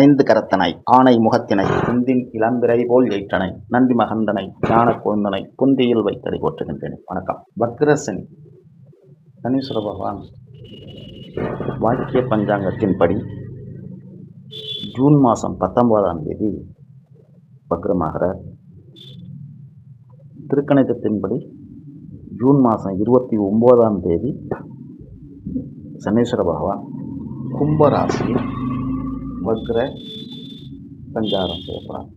ஐந்து கரத்தனை ஆணை முகத்தினை குந்தின் இளம்பிறை போல் எயிற்றனை நந்தி மகந்தனை ஞான குழந்தனை குந்தியில் வைத்ததை போற்றுகின்றேன். வணக்கம். வக்ரசனி சனீஸ்வர பகவான் வாக்கிய பஞ்சாங்கத்தின்படி ஜூன் மாதம் பத்தொன்பதாம் தேதி வக்ரமாகிறார். திருக்கணிதத்தின்படி ஜூன் மாதம் இருபத்தி ஒம்போதாம் தேதி சனீஸ்வர பகவான் கும்பராசியில் வக்ர சஞ்சாரம் செய்யப்படுறார்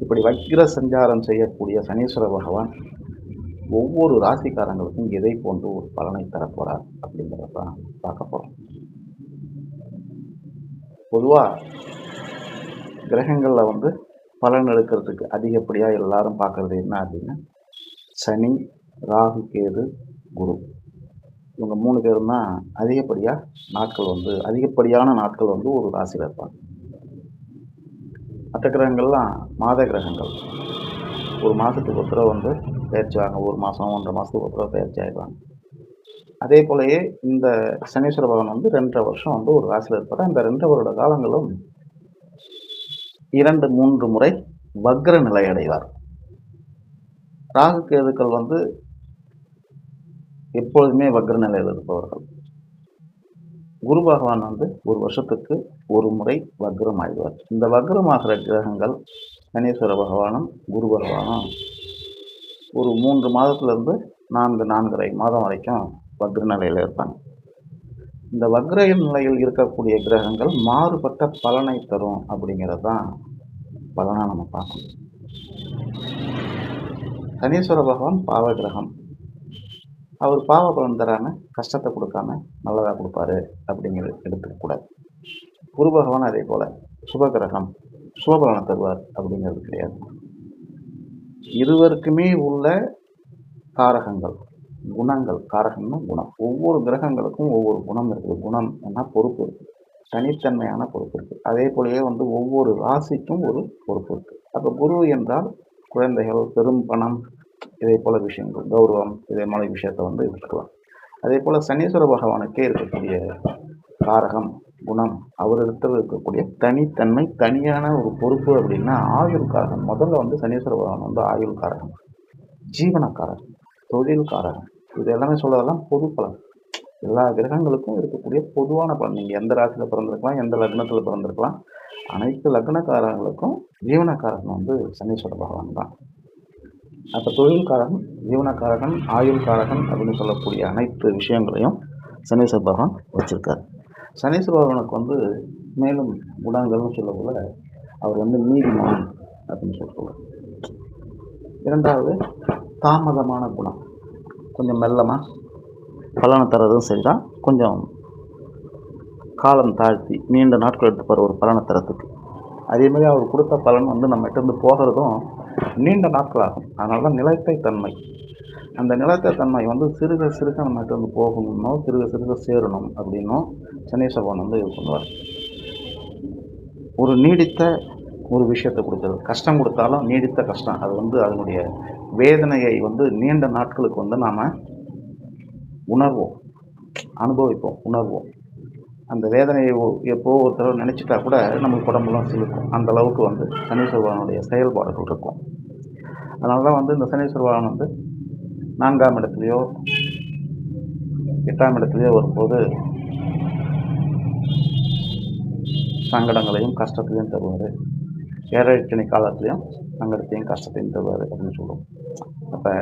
இப்படி வக்ர சஞ்சாரம் செய்யக்கூடிய சனீஸ்வர பகவான் ஒவ்வொரு ராசிக்காரங்களுக்கும் எதை போன்று ஒரு பலனை தரப்போறார் அப்படிங்கிறத தான் பார்க்க போகிறோம் பொதுவாக கிரகங்களில் வந்து பலன் எடுக்கிறதுக்கு அதிகப்படியாக எல்லாரும் பார்க்குறது என்ன அப்படின்னா சனி ராகு கேது குரு. இவங்க மூணு பேரும் தான் அதிகப்படியாக நாட்கள் வந்து அதிகப்படியான நாட்கள் வந்து ஒரு ராசியில் இருப்பாங்க. மற்ற கிரகங்கள்லாம் மாத கிரகங்கள். ஒரு மாதத்துக்கு ஒரு தடவை வந்து பயிற்சிவாங்க ஒரு மாதம் ஒன்றரை மாதத்துக்கு ஒரு தடவை பயிற்சி ஆகிடுவாங்க அதே போலயே இந்த சனீஸ்வர பகவான் வந்து ரெண்டரை வருஷம் வந்து ஒரு ராசியில் இருப்பார். இந்த ரெண்டரை வருட காலங்களும் இரண்டு மூன்று முறை வக்ர நிலை அடைவார். ராகு கேதுக்கள் வந்து எப்பொழுதுமே வக்ர நிலையில் இருப்பவர்கள். குரு பகவான் வந்து ஒரு வருஷத்துக்கு ஒரு முறை வக்ரம் ஆகிடுவார் இந்த வக்ரமாகிற கிரகங்கள் கணேஸ்வர பகவானும் குரு பகவானும் ஒரு மூன்று மாதத்துலேருந்து நான்கு நான்கரை மாதம் வரைக்கும் வக்ர நிலையில் இருப்பாங்க. இந்த வக்ர நிலையில் இருக்கக்கூடிய கிரகங்கள் மாறுபட்ட பலனை தரும் அப்படிங்கிறது தான் பலனாக நம்ம பார்க்கணும். சனீஸ்வர பகவான் பாவ கிரகம் அவர் பாவ பலன் தராமல் கஷ்டத்தை கொடுக்காம நல்லதாக கொடுப்பாரு அப்படிங்கிறது எடுத்துக்கக்கூடாது குரு பகவான் அதே போல் சுபகிரகம் சுபபலனை தருவார் அப்படிங்கிறது கிடையாது. இருவருக்குமே உள்ள காரகங்கள் குணங்கள் காரகம்னா குணம். ஒவ்வொரு கிரகங்களுக்கும் ஒவ்வொரு குணம் இருக்குது. குணம் என்ன பொறுப்பு இருக்குது தனித்தன்மையான பொறுப்பு இருக்குது அதே போலவே வந்து ஒவ்வொரு ராசிக்கும் ஒரு பொறுப்பு இருக்குது அப்போ குரு என்றால் குழந்தைகள் பெரும் பணம் இதே போல விஷயங்கள் கௌரவம் இதே மாதிரி விஷயத்தை வந்து எடுத்துக்கலாம். அதே போல் சனீஸ்வர பகவானுக்கே இருக்கக்கூடிய காரகம் குணம் அவரிடத்தில் இருக்கக்கூடிய தனித்தன்மை தனியான ஒரு பொறுப்பு அப்படின்னா ஆயுள் காரகம். முதல்ல வந்து சனீஸ்வர பகவான் வந்து ஆயுள் காரகம் ஜீவனக்காரகம் தொழில்காரகம் இது எல்லாமே சொல்றதெல்லாம் பொது பலன். எல்லா கிரகங்களுக்கும் இருக்கக்கூடிய பொதுவான பலன். நீங்கள் எந்த ராசியில் பிறந்திருக்கலாம் எந்த லக்னத்தில் பிறந்திருக்கலாம் அனைத்து லக்னக்காரங்களுக்கும் ஜீவனக்காரகம் வந்து சனீஸ்வர பகவான் தான். அப்போ தொழில்காரகன் ஜீவனக்காரகன் ஆயுள் காரகன் அப்படின்னு சொல்லக்கூடிய அனைத்து விஷயங்களையும் சனீஸ்வர பகவான் வச்சுருக்கார். சனீஸ்வர பகவானுக்கு வந்து மேலும் குணங்கள்னு சொல்லக்குள்ள அவர் வந்து நீதிமான் அப்படின்னு சொல்லுவார் இரண்டாவது தாமதமான குணம். கொஞ்சம் மெல்லமாக பலனை தரதும் சரிதான். கொஞ்சம் காலம் தாழ்த்தி நீண்ட நாட்கள் எடுத்துப்பார் ஒரு பலனை தரத்துக்கு அதே மாதிரி அவர் கொடுத்த பலன் வந்து நம்மகிட்ட இருந்து போகிறதும் நீண்ட நாட்கள் ஆகும் அதனால தான் நிலைத்தை தன்மை. அந்த நிலத்தை தன்மை வந்து சிறுக சிறுக நம்மகிட்ட வந்து போகணும்னோ சிறுக சிறுக சேரணும் அப்படின்னும் சபான் வந்து இது பண்ணுவார். ஒரு நீடித்த ஒரு விஷயத்தை கொடுக்குறது. கஷ்டம் கொடுத்தாலும் நீடித்த கஷ்டம். அது வந்து அதனுடைய வேதனையை வந்து நீண்ட நாட்களுக்கு வந்து நாம் உணர்வோம். அனுபவிப்போம். உணர்வோம். அந்த வேதனையை எப்போ ஒரு தடவை நினச்சிட்டா கூட நமக்கு உடம்புலாம் சிலுக்கும் அந்த அளவுக்கு வந்து சனீஸ்வரனுடைய செயல்பாடுகள் இருக்கும். அதனால தான் வந்து இந்த சனீஸ்வரன் வந்து நான்காம் இடத்துலையோ எட்டாம் இடத்துலையோ வரும்போது சங்கடங்களையும் கஷ்டத்தையும் தருவார். ஏழரை காலத்துலேயும் சங்கடத்தையும் கஷ்டத்தையும் தருவார் அப்படின்னு சொல்லுவோம் அப்போ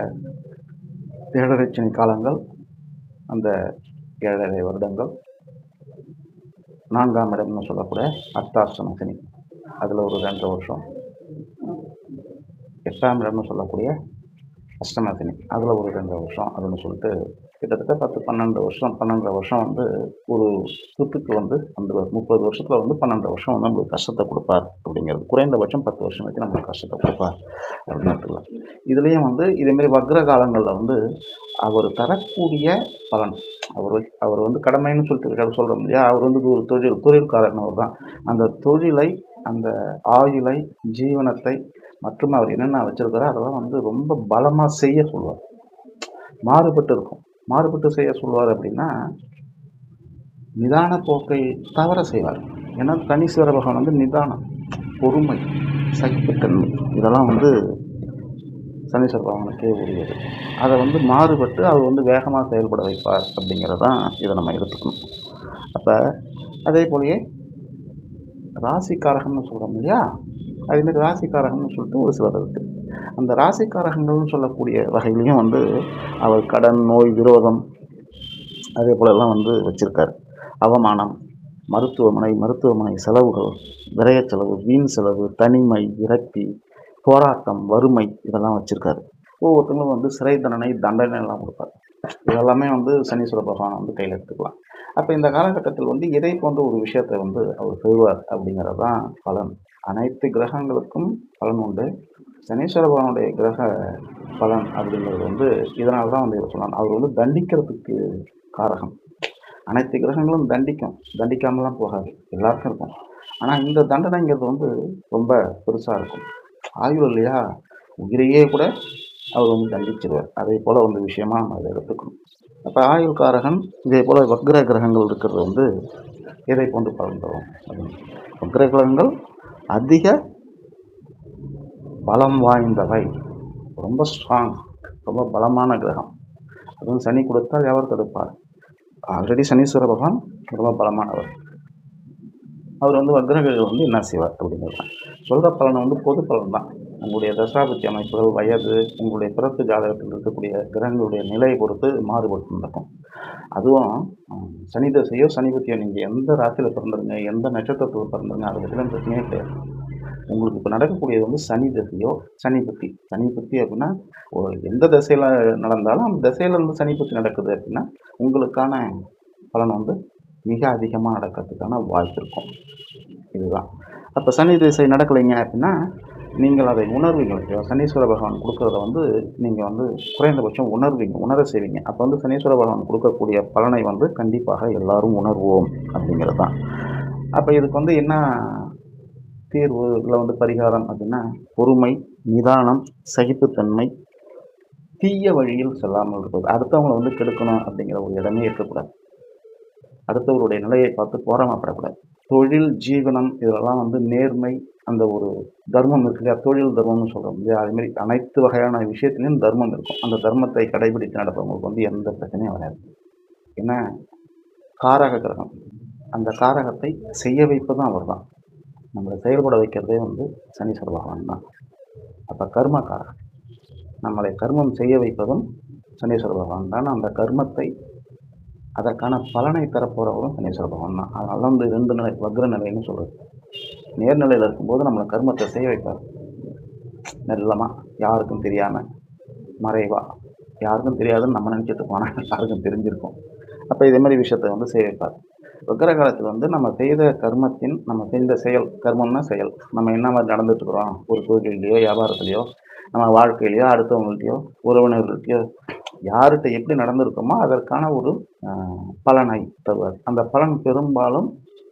ஏழரை காலங்கள் அந்த ஏழரை வருடங்கள் நான்காம் இடம்னு சொல்லக்கூடிய அஷ்டாஷ்டம சனி. அதில் ஒரு ரெண்டு வருஷம். எட்டாம் இடம்னு சொல்லக்கூடிய அஷ்டம சனி. அதில் ஒரு ரெண்டு வருஷம் அதுன்னு சொல்லிட்டு கிட்டத்தட்ட பத்து பன்னெண்டு வருஷம் பன்னெண்டரை வருஷம் வந்து ஒரு சொத்துக்கு வந்து அந்த முப்பது வருஷத்தில் வந்து பன்னெண்டு வருஷம் வந்து நம்மளுக்கு கஷ்டத்தை கொடுப்பார் அப்படிங்கிறது. குறைந்தபட்சம் பத்து வருஷம் வரைக்கும் நம்மளுக்கு கஷ்டத்தை கொடுப்பார் அப்படின்னு எடுத்துக்கலாம் இதுலேயும் வந்து இதேமாரி வக்ர காலங்களில் வந்து அவர் தரக்கூடிய பலன் அவர் அவர் வந்து கடமைன்னு சொல்லிட்டு சொல்கிறோம் இல்லையா? அவர் வந்து ஒரு தொழில் தொழில்காரன் அவர் தான். அந்த தொழிலை அந்த ஆயுளை ஜீவனத்தை மற்றும் அவர் என்னென்ன வச்சுருக்காரோ அதெல்லாம் வந்து ரொம்ப பலமாக செய்ய சொல்லுவார். மாறுபட்டு இருக்கும். மாறுபட்டு செய்ய சொல்வார் அப்படின்னா நிதான போக்கை தவற செய்வார். ஏன்னா தனீஸ்வர பகவான் வந்து நிதானம் பொறுமை சகிப்புத்தன்மை இதெல்லாம் வந்து சனீஸ்வர பகவானுக்கே உரியது. அதை வந்து மாறுபட்டு அவர் வந்து வேகமாக செயல்பட வைப்பார் அப்படிங்கிறதான் இதை நம்ம எடுத்துக்கணும். அப்போ அதே போலயே ராசிக்காரகம்னு சொல்கிறோம் இல்லையா? அதேமாதிரி ராசிக்காரகம்னு சொல்லிட்டு ஒரு சிலர் இருக்குது அந்த ராசிக்காரகங்கள்னு சொல்லக்கூடிய வகையிலையும் வந்து அவர் கடன் நோய் விரோதம் அதே போலெல்லாம் வந்து வச்சுருக்காரு. அவமானம் மருத்துவமனை மருத்துவமனை செலவுகள் விரய செலவு வீண் செலவு தனிமை விரக்தி போராட்டம் வறுமை இதெல்லாம் வச்சுருக்காரு. ஒவ்வொருத்தங்களும் வந்து சிறை தண்டனை தண்டனை எல்லாம் கொடுப்பார். இதெல்லாமே வந்து சனீஸ்வர பகவான் வந்து கையில் எடுத்துக்கலாம். அப்போ இந்த காலகட்டத்தில் வந்து இதை போன்ற ஒரு விஷயத்தை வந்து அவர் செய்வார் அப்படிங்கிறது தான் பலன். அனைத்து கிரகங்களுக்கும் பலன் உண்டு. சனீஸ்வர பகவானுடைய கிரக பலன் அப்படிங்கிறது வந்து இதனால தான் வந்து இதை சொல்லலாம் அவர் வந்து தண்டிக்கிறதுக்கு காரகம். அனைத்து கிரகங்களும் தண்டிக்கும். தண்டிக்காமலாம் போகாது. எல்லாருக்கும் இருக்கும். ஆனால் இந்த தண்டனைங்கிறது வந்து ரொம்ப பெருசாக இருக்கும். ஆயுள் இல்லையா? உயிரையே கூட அவர் வந்து தண்டிச்சிருவார். அதே போல் வந்து விஷயமா நம்ம அதை எடுத்துக்கணும். அப்போ ஆயுள் காரகன் இதே போல் வக்ர கிரகங்கள் இருக்கிறது வந்து இதை போன்று பலன் தரும்? அப்படின்னு. வக்ர கிரகங்கள் அதிக பலம் வாய்ந்தவை. ரொம்ப ஸ்ட்ராங் ரொம்ப பலமான கிரகம். அதுவும் சனி கொடுத்தால் எவர் தடுப்பார்? ஆல்ரெடி சனீஸ்வர பகவான் ரொம்ப பலமானவர். அவர் வந்து வக்ரகிரகம் வந்து என்ன செய்வார் அப்படிங்கிறது. சொல்கிற பலனை வந்து பொது பலன் தான். உங்களுடைய தசாபத்தி அமைப்புகள் வயது உங்களுடைய பிறப்பு ஜாதகத்தில் இருக்கக்கூடிய கிரகங்களுடைய நிலையை பொறுத்து மாறுபட்டு நடக்கும். அதுவும் சனி தசையோ சனி புத்தியோ நீங்கள் எந்த ராசியில் பிறந்துருங்க எந்த நட்சத்திரத்தில் பிறந்துருங்க அதை பற்றிலாம் பிரச்சனையே கிடையாது. உங்களுக்கு இப்போ நடக்கக்கூடியது வந்து சனி தசையோ சனி புத்தி சனி புத்தி அப்படின்னா ஒரு எந்த திசையில் நடந்தாலும் அந்த திசையில இருந்து சனி புத்தி நடக்குது அப்படின்னா உங்களுக்கான பலன் வந்து மிக அதிகமாக நடக்கிறதுக்கான வாய்ப்பு இருக்கும். இதுதான். அப்போ சனி திசை நடக்கலைங்க அப்படின்னா நீங்கள் அதை உணர்வீங்க. சனீஸ்வர பகவான் கொடுக்குறத வந்து நீங்கள் வந்து குறைந்தபட்சம் உணர்வீங்க உணர செய்வீங்க. அப்போ வந்து சனீஸ்வர பகவான் கொடுக்கக்கூடிய பலனை வந்து கண்டிப்பாக எல்லாரும் உணர்வோம் அப்படிங்கிறது தான் அப்போ இதுக்கு வந்து என்ன தீர்வுல வந்து பரிகாரம் அப்படின்னா பொறுமை நிதானம் சகிப்புத்தன்மை தீய வழியில் செல்லாமல் இருப்பது. அடுத்தவங்களை வந்து கெடுக்கணும் அப்படிங்கிற ஒரு இடமே இருக்கக்கூடாது. அடுத்தவருடைய நிலையை பார்த்து போராமப்படக்கூடாது தொழில் ஜீவனம் இதெல்லாம் வந்து நேர்மை அந்த ஒரு தர்மம் இருக்கு இல்லையா? தொழில் தர்மம்னு சொல்கிறோம் இல்லையா? அதுமாரி அனைத்து வகையான விஷயத்துலையும் தர்மம் இருக்கும். அந்த தர்மத்தை கடைபிடித்து நடப்பவங்களுக்கு வந்து எந்த பிரச்சனையும் வராது. ஏன்னா காரக கிரகம். அந்த காரகத்தை செய்ய வைப்பதும் அவர் தான் நம்மளை செயல்பட வைக்கிறதே வந்து சனீஸ்வர பகவான் தான். அப்போ கர்மக்காரன் நம்மளை கர்மம் செய்ய வைப்பதும் சனீஸ்வர பகவான் தான். அந்த கர்மத்தை அதற்கான பலனை தரப்போகிறவரும் சனீஸ்வர பகவான் தான். அதனால தான் வந்து ரெண்டு நிலை வக்ர நிலைன்னு சொல்கிறது நேர்நிலையில் இருக்கும்போது நம்மளை கர்மத்தை செய்ய வைப்பார். மெல்லமாக யாருக்கும் தெரியாமல் மறைவாக யாருக்கும் தெரியாதுன்னு நம்ம நினச்சிட்டு போனால் யாருக்கும் தெரிஞ்சிருக்கும். அப்போ இதே மாதிரி விஷயத்தை வந்து செய்ய வைப்பார். வக்கர காலத்தில் வந்து நம்ம செய்த கர்மத்தின் நம்ம செய்த செயல் கர்மம்னா செயல். நம்ம என்ன மாதிரி நடந்துட்டுருக்குறோம்? ஒரு தொழிலையோ வியாபாரத்துலையோ நம்ம வாழ்க்கையிலையோ அடுத்தவங்கள்ட்டையோ உறவினர்கள்ட்டையோ யார்கிட்ட எப்படி நடந்திருக்கோமோ அதற்கான ஒரு பலனை தருவார். அந்த பலன் பெரும்பாலும்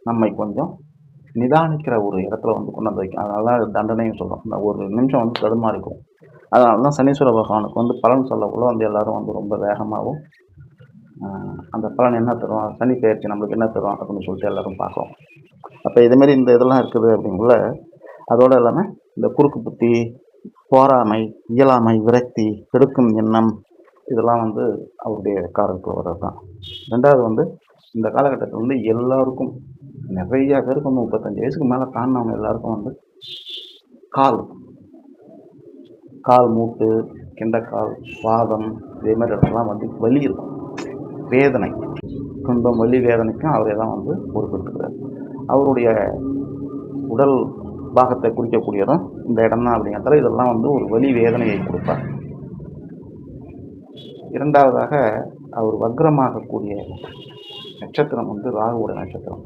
நம்மை கொஞ்சம் நிதானிக்கிற ஒரு இடத்துல வந்து கொண்டு வந்து வைக்கும். அதனால தான் தண்டனையும் சொல்கிறோம் அந்த ஒரு நிமிஷம் வந்து தடுமாறிக்கும். அதனால தான் சனீஸ்வர பகவானுக்கு வந்து பலன் சொல்லக்குள்ள வந்து எல்லாரும் வந்து ரொம்ப வேகமாகவும் அந்த பலன் என்ன தரும்? சனி பயிற்சி நம்மளுக்கு என்ன தரும்? அப்படின்னு சொல்லிட்டு எல்லோரும் பார்க்குறோம். அப்போ இதுமாரி இந்த இதெல்லாம் இருக்குது அப்படிங்குள்ள அதோடு இல்லாமல் இந்த குறுக்கு புத்தி போராமை இயலாமை விரக்தி கெடுக்கும் எண்ணம் இதெல்லாம் வந்து அவருடைய காரணத்தில் வர்றது தான் ரெண்டாவது வந்து இந்த காலகட்டத்தில் வந்து எல்லாருக்கும் நிறைய பேருக்கு வந்து முப்பத்தஞ்சு வயசுக்கு மேலே தாண்டினவங்க எல்லாருக்கும் வந்து கால். கால் மூட்டு கிண்டக்கால் வாதம் இதே மாதிரி இடத்துலாம் வந்து வலி இருக்கும். வேதனை துன்பம் வலி வேதனைக்கும் அவரே தான் வந்து பொறுப்பெடுத்துக்கிறார் அவருடைய உடல் பாகத்தை குறிக்கக்கூடியதும் இந்த இடம் தான் அப்படிங்கிறதால இதெல்லாம் வந்து ஒரு வலி வேதனையை கொடுப்பார். இரண்டாவதாக அவர் வக்ரமாகக்கூடிய நட்சத்திரம் வந்து ராகுவோட நட்சத்திரம்.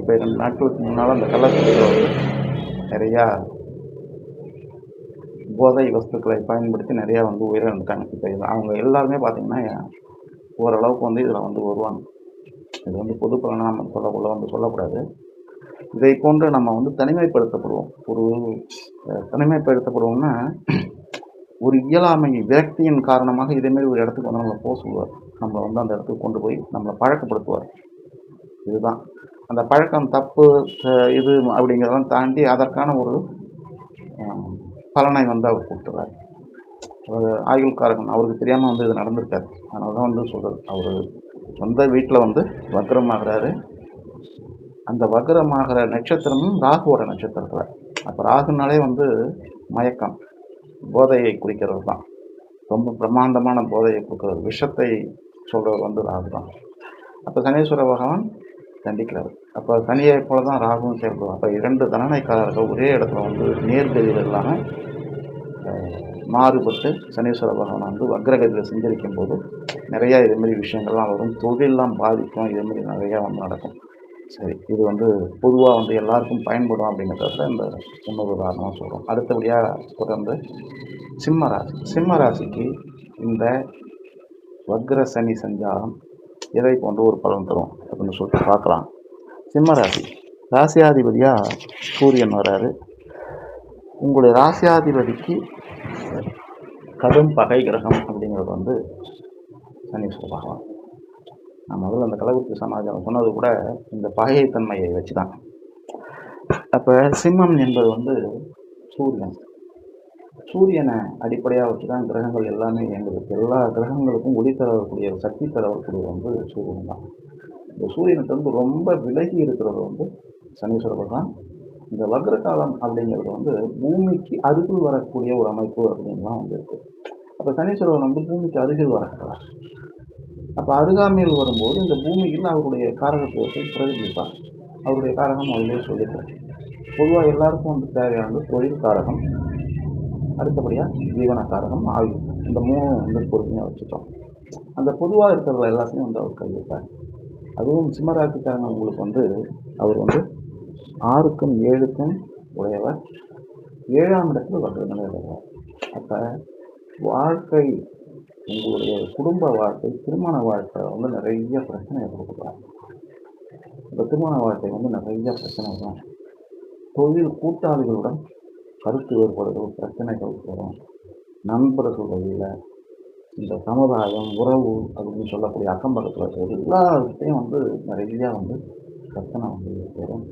இப்போ ரெண்டு நாட்களுக்கு முன்னால் அந்த கள்ளக்குறிச்சியில் வந்து நிறையா போதை வஸ்துக்களை பயன்படுத்தி நிறையா வந்து உயிரிழந்துட்டாங்க. இப்போ அவங்க எல்லாருமே பார்த்திங்கன்னா ஓரளவுக்கு வந்து இதில் வந்து வருவாங்க. இது வந்து பொது பலனாக நம்ம சொல்லக்குள்ள வந்து சொல்லக்கூடாது. இதை போன்று நம்ம வந்து தனிமைப்படுத்தப்படுவோம். ஒரு தனிமைப்படுத்தப்படுவோம்னா ஒரு இயலாமை விரக்தியின் காரணமாக இதேமாரி ஒரு இடத்துக்கு வந்து நம்மளை போக சொல்லுவார். நம்மளை வந்து அந்த இடத்துக்கு கொண்டு போய் நம்மளை பழக்கப்படுத்துவார். இதுதான். அந்த பழக்கம் தப்பு இது அப்படிங்கிறதெல்லாம் தாண்டி அதற்கான ஒரு பலனை வந்து அவர் கொடுத்துறாரு ஆயுள்காரகன் அவருக்கு தெரியாமல் வந்து இது நடந்திருக்காரு. அதனால தான் வந்து சொல்கிறது அவர் சொந்த வீட்டில் வந்து வக்ரமாகிறாரு. அந்த வக்ரமாகிற நட்சத்திரமும் ராகுவோட நட்சத்திரத்தில். அப்போ ராகுனாலே வந்து மயக்கம். போதையை குறிக்கிறது தான். ரொம்ப பிரம்மாண்டமான போதையை கொடுக்குறது. விஷத்தை சொல்கிறவர் வந்து ராகு தான். அப்போ சனீஸ்வர பகவான் தண்டிக்கிறார். அப்போ சனியை போல தான் ராகுவும் செயல்படும் அப்போ இரண்டு தண்டனைக்காரர்கள் ஒரே இடத்துல வந்து நேர்கதியில் இல்லாமல் மாறுபட்டு சனீஸ்வர பகவான் வந்து அக்ரகத்தில் சஞ்சரிக்கும் போது நிறையா இதுமாரி விஷயங்கள்லாம் வரும். தொழிலெலாம் பாதிக்கும். இதுமாரி நிறையா வந்து நடக்கும். சரி இது வந்து பொதுவாக வந்து எல்லாருக்கும் பயன்படும் அப்படிங்கிறத இந்த இன்னொரு உதாரணமாக சொல்கிறோம் அடுத்தபடியாக தொடர்ந்து சிம்ம ராசி. சிம்ம ராசிக்கு இந்த வக்ர சனி சஞ்சாரம் எதை போன்ற ஒரு பலன் தரும் அப்படின்னு சொல்லிட்டு பார்க்கலாம். சிம்ம ராசி. ராசியாதிபதியாக சூரியன் வராரு உங்களுடைய ராசியாதிபதிக்கு கடும் பகை கிரகம் அப்படிங்கிறது வந்து சனீஸ்வர பகவான் நான் முதல்ல அந்த கலகுத்தி சமாஜம் சொன்னது கூட இந்த பகைத்தன்மையை வச்சு தான் அப்போ சிம்மம் என்பது வந்து சூரியன். சூரியனை அடிப்படையாக வச்சு தான் கிரகங்கள் எல்லாமே இயங்குது. எல்லா கிரகங்களுக்கும் ஒளி தரக்கூடிய சக்தி தரக்கூடிய வந்து சூரியன் தான். இந்த சூரியனுக்கு வந்து ரொம்ப விலகி இருக்கிறது வந்து சனீஸ்வர பகவான் இந்த வக்ர காலம் அப்படிங்கிறது வந்து பூமிக்கு அருகில் வரக்கூடிய ஒரு அமைப்பு அப்படின்லாம் வந்து இருக்கு. அப்போ சனீஸ்வரன் வந்து பூமிக்கு அருகில் வரக்கூடாது அப்போ அருகாமையில் வரும்போது இந்த பூமியில் அவருடைய காரகத்துவத்தை பிரதிபலிப்பார் அவருடைய காரகம் அதிலே சொல்லியிருக்காரு பொதுவாக எல்லாருக்கும் வந்து தேவையானது தொழில் காரகம் அடுத்தபடியாக ஜீவன காரகம் ஆயுள். இந்த மூணு வந்து பொறுமையாக வச்சுட்டோம். அந்த பொதுவாக இருக்கிறது எல்லாத்தையும் வந்து அவர் கைவிட்டார். அதுவும் சிம்மராசிக்காரங்க உங்களுக்கு வந்து அவர் வந்து ஆறுக்கும் ஏழுக்கும் உடையவர். ஏழாம் இடத்துல வர்றதுனால உடையவர் அப்போ வாழ்க்கை உங்களுடைய குடும்ப வாழ்க்கை திருமண வாழ்க்கை வந்து நிறைய பிரச்சனை கொடுக்குறாங்க இந்த திருமண வாழ்க்கை வந்து நிறைய பிரச்சனை வரும் தொழில் கூட்டாளிகளுடன் கருத்து வேறுபாடுகள் பிரச்சனைகள் வரும். நண்பர்கள் வழியில் இந்த சமுதாயம் உறவு அப்படின்னு சொல்லக்கூடிய அக்கம் பக்கத்தில் இருக்கிறது வந்து நிறையா வந்து பிரச்சனை வந்து வரும்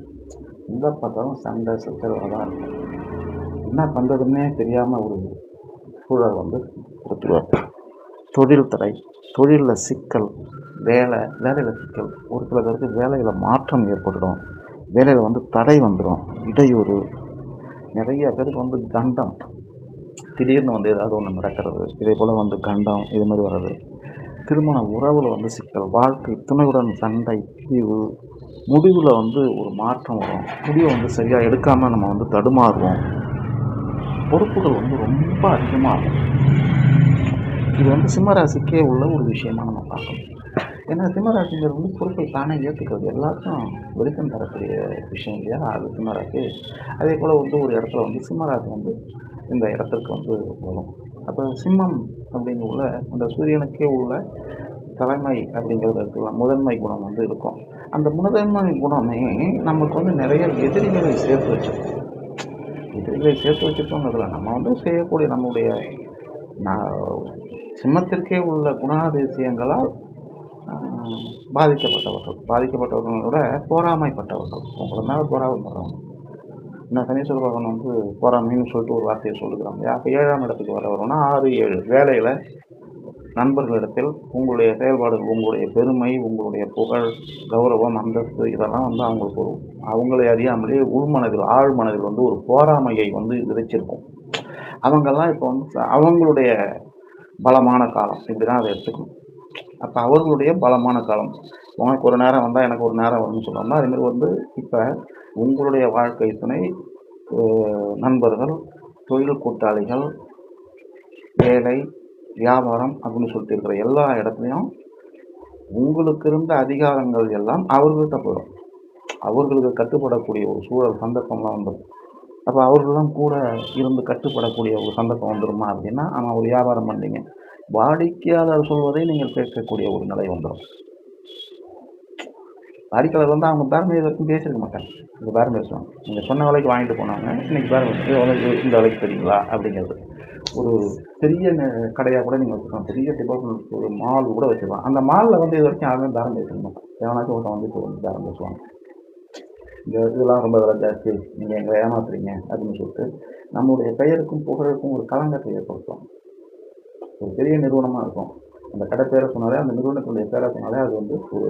எங்கே பார்த்தாலும் சண்டை சிக்கலாக தான் இருக்கும் என்ன பண்ணுறதுன்னே தெரியாமல் ஒரு சூழல் வந்து கொடுத்துருவார் தொழில் தடை தொழிலில் சிக்கல் வேலை வேலையில் சிக்கல். ஒரு சில பேருக்கு வேலையில் மாற்றம் ஏற்பட்டுடும். வேலையில் வந்து தடை வந்துடும் இடையூறு. நிறைய பேருக்கு வந்து கண்டம். திடீர்னு வந்து ஏதாவது ஒன்று நடக்கிறது. இதே போல் வந்து கண்டம் இது மாதிரி வர்றது. திருமண உறவில் வந்து சிக்கல். வாழ்க்கை துணையுடன் சண்டை பிரிவு. முடிவில் வந்து ஒரு மாற்றம் வரும். முடிவை வந்து சரியாக எடுக்காமல் நம்ம வந்து தடுமாறுவோம். பொறுப்புகள் வந்து ரொம்ப அதிகமாக இருக்கும். இது வந்து சிம்மராசிக்கே உள்ள ஒரு விஷயமா நம்ம பார்க்கணும். ஏன்னா சிம்மராசிங்கிறது வந்து பொறுப்பை தானே ஏற்றுக்கிறது எல்லாருக்கும் வெளிச்சம் தரக்கூடிய விஷயம் இல்லையா? அது சிம்மராசி. அதே போல் வந்து ஒரு இடத்துல வந்து சிம்மராசி வந்து இந்த இடத்திற்கு வந்து வரும். அப்போ சிம்மம் அப்படிங்குள்ள அந்த சூரியனுக்கே உள்ள தலைமை அப்படிங்கிறது இருக்கலாம் முதன்மை குணம் வந்து இருக்கும். அந்த முதன்மை குணமே நமக்கு வந்து நிறைய எதிரிகளை சேர்த்து வச்சிருக்கோம் எதிரிகளை சேர்த்து வச்சிருக்கோங்கிறதுல நம்ம வந்து செய்யக்கூடிய நம்முடைய நான் சிம்மத்திற்கே உள்ள குணாதிசயங்களால் பாதிக்கப்பட்டவர்கள் பாதிக்கப்பட்டவர்களை விட போராமைப்பட்டவர்கள். உங்களை மேலே போராமைப்படுறவங்க இன்னும் சனீஸ்வர பகவான் வந்து போராமைன்னு சொல்லிட்டு ஒரு வார்த்தையை சொல்லுகிறாங்க. அப்போ ஏழாம் இடத்துக்கு வர வரும்னா ஆறு ஏழு. வேலையில் நண்பர்களிடத்தில் உங்களுடைய செயல்பாடுகள் உங்களுடைய பெருமை உங்களுடைய புகழ் கௌரவம் அந்தஸ்து இதெல்லாம் வந்து அவங்களுக்கு ஒரு அவங்களை அறியாமலே உள்மனதில் ஆழ் மனதில் வந்து ஒரு போராமையை வந்து விதைச்சிருக்கும். அவங்கெல்லாம் இப்போ வந்து அவங்களுடைய பலமான காலம். இப்படி தான் அதை எடுத்துக்கணும். அப்போ அவர்களுடைய பலமான காலம். உனக்கு ஒரு நேரம் வந்தால் எனக்கு ஒரு நேரம் வரும்னு சொல்லுவாங்க அதேமாதிரி வந்து இப்போ உங்களுடைய வாழ்க்கை துணை நண்பர்கள் தொழில் கூட்டாளிகள் வேலை வியாபாரம் அப்படின்னு சொல்லிட்டு இருக்கிற எல்லா இடத்துலையும் உங்களுக்கு இருந்த அதிகாரங்கள் எல்லாம் அவர்கள்ட்ட போயிடும். அவர்களுக்கு கட்டுப்படக்கூடிய ஒரு சூழல் சந்தர்ப்பம்லாம் வந்துடும் அப்போ அவர்கள்தான் கூட இருந்து கட்டுப்படக்கூடிய ஒரு சந்தர்ப்பம் வந்துருமா அப்படின்னா ஆமாம் ஒரு வியாபாரம் பண்ணீங்க வாடிக்கையாளர் சொல்வதை நீங்கள் கேட்கக்கூடிய ஒரு நிலை வந்துடும் வாடிக்கையாளர் வந்து அவங்க பேரம் வரைக்கும் பேசியிருக்க மாட்டாங்க. இந்த பேரம் பேசுவாங்க நீங்கள் சொன்ன விலைக்கு வாங்கிட்டு போனாங்க இன்றைக்கி பேரம் இந்த விலைக்கு தெரியுங்களா அப்படிங்கிறது. ஒரு பெரிய கடையாக கூட நீங்கள் வச்சுக்கலாம். பெரிய டிபார்ட்மெண்ட் ஒரு மால் கூட வச்சுக்கலாம். அந்த மாலில் வந்து இது வரைக்கும் யாருமே பேரம் பேசணும் எவனாச்சும் ஒருத்தன் வந்து இப்போ வந்து பேரம் பேசுவாங்க இந்த இதெல்லாம் ரொம்ப விலை ஜாஸ்தி. நீங்கள் எங்களை ஏமாத்துறீங்க அப்படின்னு சொல்லிட்டு நம்மளுடைய பெயருக்கும் புகழுக்கும் ஒரு கலங்கத்தை ஏற்படுத்தும் ஒரு பெரிய நிறுவனமாக இருக்கும். அந்த கடை பேரை சொன்னாலே அந்த நிறுவனத்துடைய பேரை சொன்னாலே அது வந்து ஒரு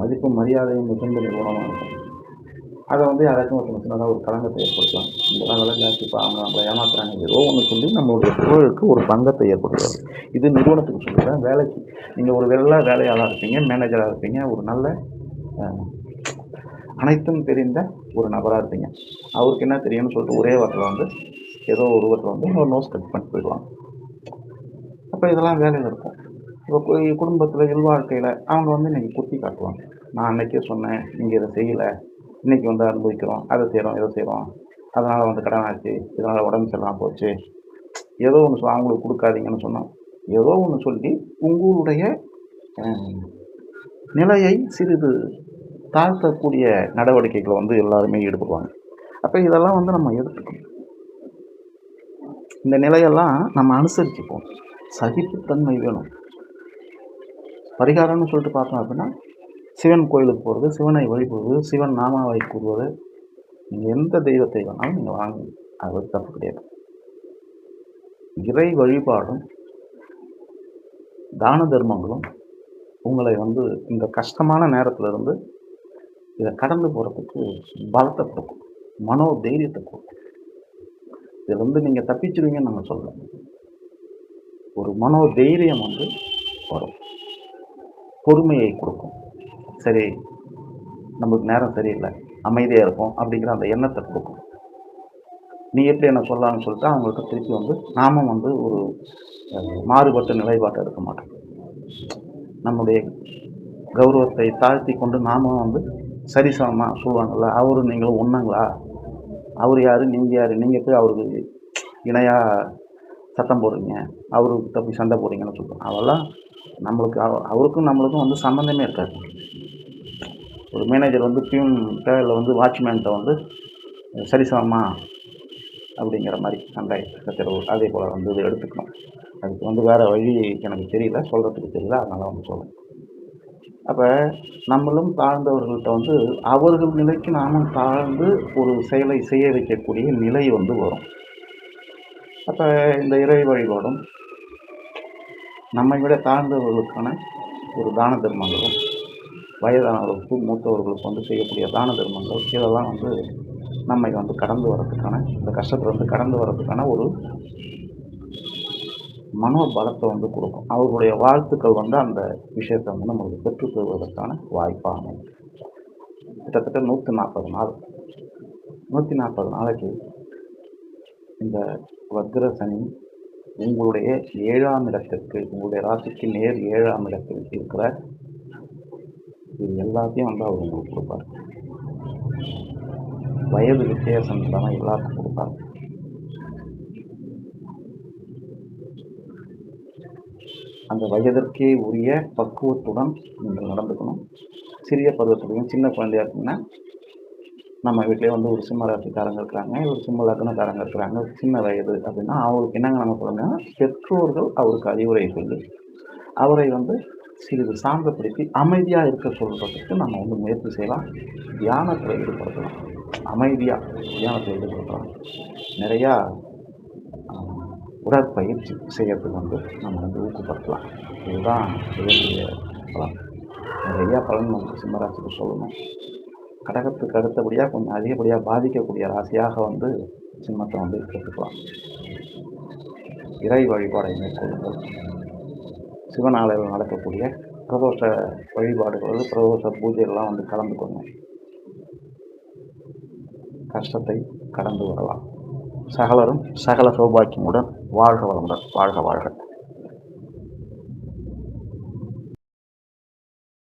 மதிப்பும் மரியாதையும் மிகுந்த நிறுவனமாக இருக்கும். அதை வந்து யாராச்சும் ஒரு சின்னதாக ஒரு களங்கத்தை ஏற்படுத்தலாம். இந்த விலை ஜாஸ்திப்பா அவங்க நம்மளை ஏமாத்துறாங்க. ஏதோ ஒன்று சொல்லி நம்மளுடைய புகழுக்கு ஒரு பங்கத்தை ஏற்படுத்துறது இது நிறுவனத்துக்கு சொல்லுறேன் வேலைக்கு நீங்கள் ஒரு வெள்ள வேலையாளாக இருப்பீங்க மேனேஜராக இருப்பீங்க ஒரு நல்ல அனைத்தும் தெரிந்த ஒரு நபராக இருப்பீங்க. அவருக்கு என்ன தெரியும்னு சொல்லிட்டு ஒரே வாரத்தில் வந்து ஏதோ ஒரு வாரத்தில் வந்து ஒரு நோஸ் கட் பண்ணிட்டு போயிடுவாங்க. அப்போ இதெல்லாம் வேலையில் இருக்கும். இப்போ குடும்பத்தில் இல்வாழ்க்கையில் அவங்க வந்து இன்றைக்கி குத்தி காட்டுவாங்க. நான் அன்றைக்கே சொன்னேன் நீங்கள் இதை செய்யலை. இன்றைக்கி வந்து அனுபவிக்கிறோம். அதை செய்கிறோம் இதை செய்கிறோம் அதனால் வந்து கடன் ஆச்சு இதனால் உடம்பு சரியில்லாம போச்சு. ஏதோ ஒன்று அவங்களுக்கு கொடுக்காதீங்கன்னு சொன்னோம். ஏதோ ஒன்று சொல்லி உங்களுடைய நிலையை சிறிது தாழ்த்தக்கூடிய நடவடிக்கைகளை வந்து எல்லாருமே ஈடுபடுவாங்க. அப்போ இதெல்லாம் வந்து நம்ம எடுத்துக்கணும் இந்த நிலையெல்லாம் நம்ம அனுசரிச்சுப்போம். சகிப்புத்தன்மை வேணும். பரிகாரம்னு சொல்லிட்டு பார்த்தோம் அப்படின்னா சிவன் கோயிலுக்கு போகிறது சிவனை வழிபடுவது சிவன் நாமாவை கூறுவது. நீங்கள் எந்த தெய்வத்தை வேணாலும் நீங்கள் வாங்க அது வந்து தப்பு கிடையாது. இறை வழிபாடும் தான தர்மங்களும் உங்களை வந்து இந்த கஷ்டமான நேரத்தில் இருந்து இதை கடந்து போகிறதுக்கு பலத்தை கொடுக்கும் மனோ தைரியத்தை கொடுக்கும். இதை வந்து நீங்கள் தப்பிச்சிருவீங்கன்னு நாங்கள் சொல்கிறோம் ஒரு மனோ தைரியம் வந்து வரும். பொறுமையை கொடுக்கும். சரி நமக்கு நேரம் சரியில்லை அமைதியாக இருக்கும் அப்படிங்கிற அந்த எண்ணத்தை கொடுக்கும். நீ எப்படி என்ன சொல்லலாம்னு சொல்லிட்டு அவங்கள்ட்ட திருப்பி வந்து நாமும் வந்து ஒரு மாறுபட்ட நிலைப்பாட்டை எடுக்க மாட்டோம். நம்முடைய கௌரவத்தை தாழ்த்தி கொண்டு நாமும் வந்து சரிசமமாக சொல்லுவாங்கள்ல அவரு நீங்களும் ஒன்றாங்களா அவர் யார்? நீங்கள் யார்? நீங்கள் போய் அவருக்கு இணையாக சத்தம் போடுறீங்க. அவருக்கு தப்பி சண்டை போடுறீங்கன்னு சொல்லுவோம் அதெல்லாம் நம்மளுக்கு அவருக்கும் நம்மளுக்கும் வந்து சம்மந்தமே இருக்காது. ஒரு மேனேஜர் வந்து பியூன் பேரில் வந்து வாட்ச்மேன்கிட்ட வந்து சரிசமமா அப்படிங்கிற மாதிரி சண்டை கத்திரவு அதே போல் வந்து இது எடுத்துக்கணும். அதுக்கு வந்து வேறு வழி எனக்கு தெரியல சொல்கிறதுக்கு தெரியல அதனால் வந்து சொல்லுவேன் அப்போ நம்மளும் தாழ்ந்தவர்கள்ட்ட வந்து அவர்கள் நிலைக்கு நாமும் தாழ்ந்து ஒரு செயலை செய்ய வைக்கக்கூடிய நிலை வந்து வரும். அப்போ இந்த இறை வழிபாடும் நம்மை விட தாழ்ந்தவர்களுக்கான ஒரு தான தர்மங்களும் வயதானவர்களுக்கு மூத்தவர்களுக்கு வந்து செய்யக்கூடிய தான தர்மங்கள் இதெல்லாம் வந்து நம்மை வந்து கடந்து வர்றதுக்கான இந்த கஷ்டத்தை வந்து கடந்து வர்றதுக்கான ஒரு மனோபலத்தை வந்து கொடுக்கும். அவர்களுடைய வாழ்த்துக்கள் வந்து அந்த விஷயத்தை வந்து நம்மளுக்கு பெற்றுத் தருவதற்கான வாய்ப்பாக அமையும். கிட்டத்தட்ட நூற்றி நாற்பது நாள். நூற்றி நாற்பது நாளைக்கு இந்த வக்ர சனி உங்களுடைய ஏழாம் இடத்திற்கு உங்களுடைய ராசிக்கு நேர் ஏழாம் இடத்தில் இருக்கிற இது எல்லாத்தையும் வந்து அவர் உங்களுக்கு கொடுப்பார். வயது வித்தியாசம் இல்லாமல் எல்லாருக்கும் கொடுப்பார். அந்த வயதிற்கே உரிய பக்குவத்துடன் நீங்கள் நடந்துக்கணும். சிறிய பருவத்துலையும் சின்ன குழந்தையா இருக்குன்னா நம்ம வீட்டிலே வந்து ஒரு சிம்ம ராசிக்காரங்க இருக்கிறாங்க ஒரு சிம்ம லக்னக்காரங்க இருக்கிறாங்க சின்ன வயது அப்படின்னா அவங்களுக்கு என்னங்க நம்ம சொல்லணும்னா பெற்றோர்கள் அவருக்கு அறிவுரை சொல்லி அவரை வந்து சிறிது சாந்தப்படுத்தி அமைதியாக இருக்க சொல்கிறதுக்கு நம்ம வந்து முயற்சி செய்யலாம். தியானத்தில் ஈடுபடுத்தலாம். அமைதியாக தியானத்தில் ஈடுபடுத்தலாம். நிறையா உடற்பயிற்சி செய்யறதுக்கு வந்து நம்ம வந்து ஊக்கப்படுத்தலாம். இதுதான் செய்யக்கூடிய பலன். நிறையா பலன் நமக்கு சிம்மராசிக்கு சொல்லணும். கடகத்துக்கு அடுத்தபடியாக கொஞ்சம் அதிகப்படியாக பாதிக்கக்கூடிய ராசியாக வந்து சிம்மத்தை வந்து எடுத்துக்கலாம். இறை வழிபாடை மேற்கொள்ளுங்கள். சிவன் சிவனாலயில் நடக்கக்கூடிய பிரதோஷ வழிபாடுகள் பிரதோஷ பூஜைகள்லாம் வந்து கலந்துக்கோங்க கஷ்டத்தை கடந்து வரலாம். சகலரும் சகல சௌபாக்கியமுடன் வாழ்க வளமுடன் வாழ்க வாழ்க.